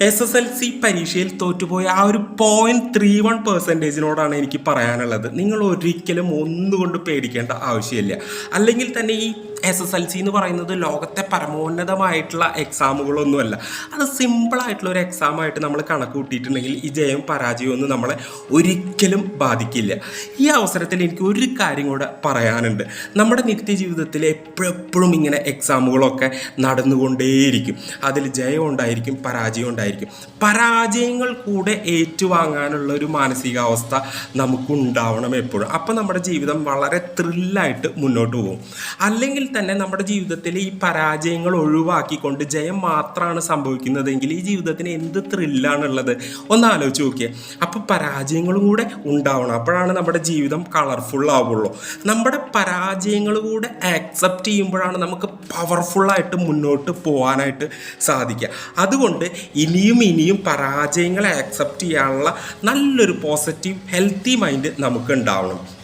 S S L C പരീക്ഷയിൽ തോറ്റുപോയ ആ ഒരു പോയിന്റ് ത്രീ വൺ പെർസെന്റേജിനോടാണ് എനിക്ക് പറയാനുള്ളത്. നിങ്ങൾ ഒരിക്കലും ഒന്നുകൊണ്ട് പേടിക്കേണ്ട ആവശ്യമില്ല. അല്ലെങ്കിൽ തന്നെ ഈ എസ് എസ് എൽ സി എന്ന് പറയുന്നത് ലോകത്തെ പരമോന്നതമായിട്ടുള്ള എക്സാമുകളൊന്നുമല്ല അത് സിമ്പിളായിട്ടുള്ള ഒരു എക്സാമായിട്ട് നമ്മൾ കണക്ക് കൂട്ടിയിട്ടുണ്ടെങ്കിൽ ഈ ജയം പരാജയം ഒന്നും നമ്മളെ ഒരിക്കലും ബാധിക്കില്ല. ഈ അവസരത്തിൽ എനിക്ക് ഒരു കാര്യം കൂടെ പറയാനുണ്ട്. നമ്മുടെ നിത്യജീവിതത്തിൽ എപ്പോഴെപ്പോഴും ഇങ്ങനെ എക്സാമുകളൊക്കെ നടന്നുകൊണ്ടേയിരിക്കും. അതിൽ ജയം ഉണ്ടായിരിക്കും പരാജയം ഉണ്ടായിരിക്കും. പരാജയങ്ങൾ കൂടെ ഏറ്റുവാങ്ങാനുള്ള ഒരു മാനസികാവസ്ഥ നമുക്കുണ്ടാവണം എപ്പോഴും. അപ്പം നമ്മുടെ ജീവിതം വളരെ ത്രില്ലായിട്ട് മുന്നോട്ട് പോകും. അല്ലെങ്കിൽ തന്നെ നമ്മുടെ ജീവിതത്തിൽ ഈ പരാജയങ്ങൾ ഒഴിവാക്കിക്കൊണ്ട് ജയം മാത്രമാണ് സംഭവിക്കുന്നതെങ്കിൽ ഈ ജീവിതത്തിന് എന്ത് ത്രില്ലാണുള്ളത് ഒന്ന് ആലോചിച്ച് നോക്കിയേ. അപ്പോൾ പരാജയങ്ങളും കൂടെ ഉണ്ടാവണം. അപ്പോഴാണ് നമ്മുടെ ജീവിതം കളർഫുൾ ആവുള്ളൂ. നമ്മുടെ പരാജയങ്ങൾ കൂടെ ആക്സെപ്റ്റ് ചെയ്യുമ്പോഴാണ് നമുക്ക് പവർഫുള്ളായിട്ട് മുന്നോട്ട് പോകാനായിട്ട് സാധിക്കുക. അതുകൊണ്ട് ഇനിയും ഇനിയും പരാജയങ്ങളെ ആക്സെപ്റ്റ് ചെയ്യാനുള്ള നല്ലൊരു പോസിറ്റീവ് ഹെൽത്തി മൈൻഡ് നമുക്ക് ഉണ്ടാവണം.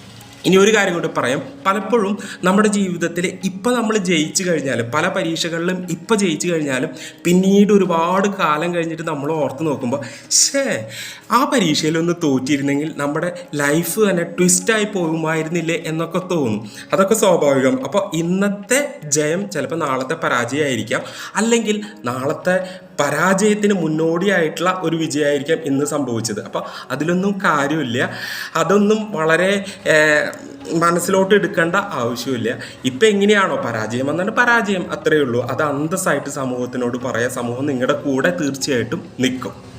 ഇനി ഒരു കാര്യം കൂടി പറയാം. പലപ്പോഴും നമ്മുടെ ജീവിതത്തിൽ ഇപ്പം നമ്മൾ ജയിച്ചു കഴിഞ്ഞാലും പല പരീക്ഷകളിലും ഇപ്പം ജയിച്ചു കഴിഞ്ഞാലും പിന്നീട് ഒരുപാട് കാലം കഴിഞ്ഞിട്ട് നമ്മൾ ഓർത്ത് നോക്കുമ്പോൾ ഷേ ആ പരീക്ഷയിലൊന്ന് തോറ്റിരുന്നെങ്കിൽ നമ്മുടെ ലൈഫ് തന്നെ ട്വിസ്റ്റായി പോകുമായിരുന്നില്ലേ എന്നൊക്കെ തോന്നും. അതൊക്കെ സ്വാഭാവികം. അപ്പോൾ ഇന്നത്തെ ജയം ചിലപ്പോൾ നാളത്തെ പരാജയമായിരിക്കാം. അല്ലെങ്കിൽ നാളത്തെ പരാജയത്തിന് മുന്നോടിയായിട്ടുള്ള ഒരു വിജയമായിരിക്കാം ഇന്ന് സംഭവിച്ചത്. അപ്പോൾ അതിലൊന്നും കാര്യമില്ല. അതൊന്നും വളരെ മനസ്സിലോട്ട് എടുക്കേണ്ട ആവശ്യമില്ല. ഇപ്പം എങ്ങനെയാണോ പരാജയം എന്നാൽ പരാജയം അത്രയേ ഉള്ളൂ. അത് അന്തസ്സായിട്ട് സമൂഹത്തിനോട് പറയാം. സമൂഹം നിങ്ങളുടെ കൂടെ തീർച്ചയായിട്ടും നിൽക്കും.